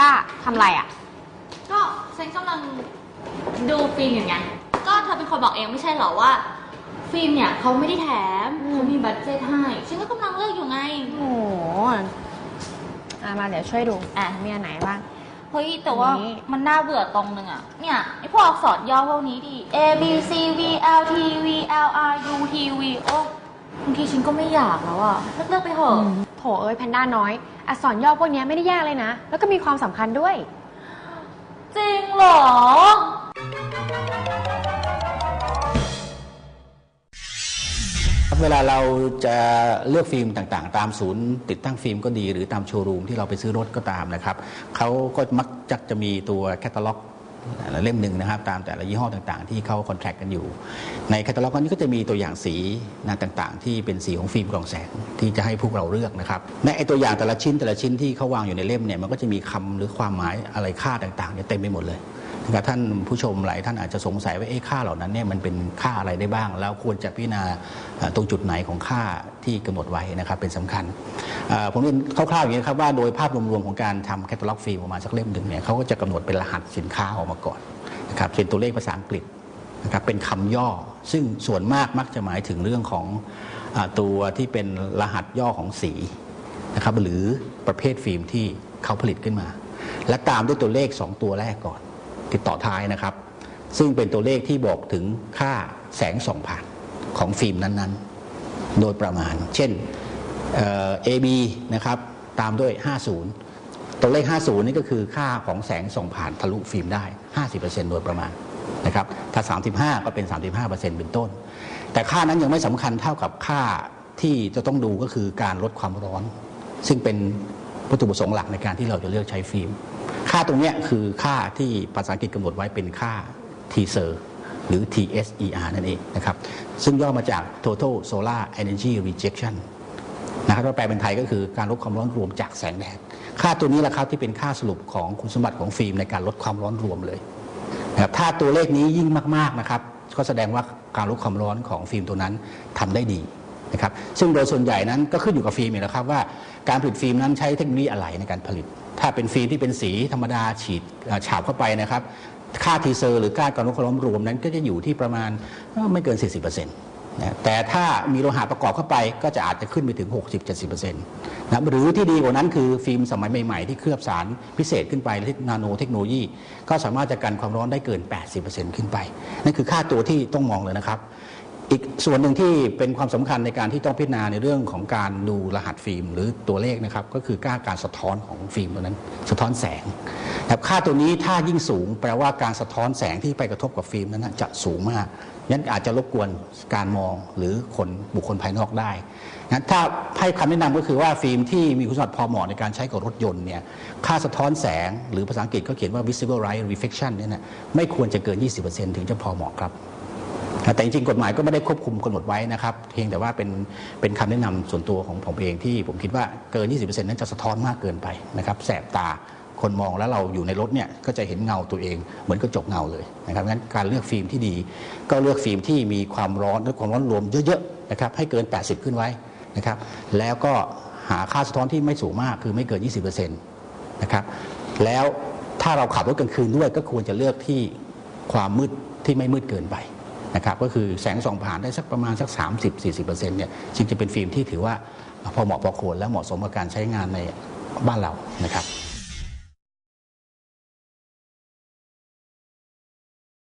ด้าทำอะไรอะ ก็ฉันกำลังดูฟิล์มอย่างไงก็เธอเป็นคนบอกเองไม่ใช่เหรอว่า ฟิล์มเนี่ยเขาไม่ได้แถมอืมเขามีบัตเจ็ตให้ ฉันก็กำลังเลือกอยู่ไง โอ้โหอะมาเดี๋ยวช่วยดู อะ มีอันไหนบ้าง เฮ้ย แต่ว่าอันนี้ มันน่าเบื่อตรงนึงอะ เนี่ยไอพวกอักษรย่อพวกนี้ดิ A B C V L T V L R U T V โอ้บางทีฉันก็ไม่อยากแล้วอะเลิกเลิกไปเถอะโถ เอ้ยแพนด้าน้อย อักษรย่อพวกเนี้ยไม่ได้ยากเลยนะ แล้วก็มีความสำคัญด้วย จริงเหรอเวลาเราจะเลือกฟิล์มต่างๆ ตามศูนย์ติดตั้งฟิล์มก็ดี หรือตามโชว์รูมที่เราไปซื้อรถก็ตามนะครับเขาก็มักจะจะมีตัวแคตตาล็อก เล่มหนึ่งนะครับตามแต่ละยี่ห้อต่างๆ ที่เขาคอนแทคกันอยู่ ในแคตตาล็อกนี้ก็จะมีตัวอย่างสีนะต่างๆ ที่เป็นสีของฟิล์มกรองแสงที่จะให้พวกเราเลือกนะครับในไอตัวอย่างแต่ละชิ้นแต่ละชิ้นที่เขาวางอยู่ในเล่มเนี่ยมันก็จะมีคำหรือความหมายอะไรค่าต่างๆเนี่ยเต็มไปหมดเลย นะครับท่านผู้ชมหลายท่านอาจจะสงสัยว่าเอ๊ะค่าเหล่านั้นเนี่ยมันเป็นค่าอะไรได้บ้าง แล้วควรจะพิจารณาตรงจุดไหนของค่าที่กำหนดไว้นะครับเป็นสำคัญผมเรียนคร่าวๆอย่างนี้ครับว่าโดยภาพรวมๆของการทำแคตตาล็อกฟิล์มออกมาสักเล่มหนึ่งเนี่ยเขาก็จะกำหนดเป็นรหัสสินค้าออกมาก่อนนะครับเป็นตัวเลขภาษาอังกฤษนะครับเป็นคำย่อ ซึ่งส่วนมากมักจะหมายถึงเรื่องของอตัวที่เป็นรหัสย่อของสีนะครับหรือประเภทฟิล์มที่เขาผลิตขึ้นมา และตามด้วยตัวเลข 2 ตัวแรกก่อน ติดต่อท้ายนะครับ ซึ่งเป็นตัวเลขที่บอกถึงค่าแสงส่องผ่านของฟิล์มนั้นๆ โดยประมาณ เช่นเอ่อ AB นะครับตามด้วย 50 ตัวเลข 50 นี่ก็คือค่าของแสงส่องผ่านทะลุฟิล์มได้ 50%โดยประมาณนะครับถ้า 35 ก็เป็น 35%เป็นต้น แต่ค่านั้นยังไม่สำคัญเท่ากับค่าที่จะต้องดูก็คือการลดความร้อน ซึ่งเป็นวัตถุประสงค์หลักในการที่เราจะเลือกใช้ฟิล์ม ค่าตรงนี้คือค่าที่ภาษาอังกฤษกำหนดไว้เป็นค่า TSER หรือ TSER นั่นเองนะครับ ซึ่งย่อมาจาก Total Solar Energy Rejection นะครับถ้าแปลเป็นไทยก็คือการลดความร้อนรวมจากแสงแดด ค่าตัวนี้แหละครับที่เป็นค่าสรุปของคุณสมบัติของฟิล์มในการลดความร้อนรวมเลยนะครับถ้าตัวเลขนี้ยิ่งมากๆนะครับ ก็แสดงว่าการลดความร้อนของฟิล์มตัวนั้นทำได้ดีนะครับ ซึ่งโดยส่วนใหญ่นั้นก็ขึ้นอยู่กับฟิล์มเองนะครับว่าการผลิตฟิล์มนั้นใช้เทคโนโลยีอะไรในการผลิต ถ้าเป็นฟิล์มที่เป็นสีธรรมดาฉีดฉาบเข้าไปนะครับ ค่าทีเซอร์หรือค่าการลดความร้อนรวมนั้นก็จะอยู่ที่ประมาณเอ่อไม่เกิน 40%นะแต่ถ้ามีโลหะประกอบเข้าไปก็จะอาจจะขึ้นไปถึง 60-70%นะหรือที่ดีกว่านั้นคือฟิล์มสมัยใหม่ ๆ ที่เคลือบสารพิเศษขึ้นไปที่นาโนเทคโนโลยี ก็สามารถจะกันความร้อนได้เกิน 80%ขึ้นไป นั่นคือค่าตัวที่ต้องมองเลยนะครับ อีกส่วนหนึ่งที่เป็นความสำคัญในการที่ต้องพิจารณาในเรื่องของการดูรหัสฟิล์มหรือตัวเลขนะครับก็คือค่าการสะท้อนของฟิล์มตัวนั้น สะท้อนแสงครับค่าตัวนี้ถ้ายิ่งสูง แปลว่าการสะท้อนแสงที่ไปกระทบกับฟิล์มนั้นจะสูงมากนั้นอาจจะรบกวนการมองหรือคนบุคคลภายนอกได้นะถ้าให้คำแนะนำก็คือว่าฟิล์มที่มีคุณสมบัติพอเหมาะในการใช้กับรถยนต์เนี่ยค่าสะท้อนแสงหรือภาษาอังกฤษเขาเขียนว่า visible light reflection เนี่ยนะไม่ควรจะเกิน 20%ถึงจะพอเหมาะครับ แต่จริงๆกฎหมายก็ไม่ได้ควบคุมกำหนดไว้นะครับ เพียงแต่ว่าเป็นเป็นคำแนะนำส่วนตัวของผมเองที่ผมคิดว่าเกิน 20%นั้นจะสะท้อนมากเกินไปนะครับแสบตาคนมองแล้วเราอยู่ในรถเนี่ยก็จะเห็นเงาตัวเองเหมือนกระจกเงาเลยนะครับงั้นการเลือกฟิล์มที่ดี ก็เลือกฟิล์มที่มีความร้อนและความร้อนรวมเยอะๆนะครับให้เกิน 80 ขึ้นไว้นะครับแล้วก็หาค่าสะท้อนที่ไม่สูงมากคือไม่เกิน 20%นะครับแล้วถ้าเราขับรถกลางคืนด้วยก็ควรจะเลือกที่ความมืดที่ไม่มืดเกินไป นะครับก็คือแสงส่องผ่านได้สักประมาณสัก 30-40%เนี่ยจึงจะเป็นฟิล์มที่ถือว่าพอเหมาะพอควรและเหมาะสมกับการใช้งานในบ้านเรานะครับ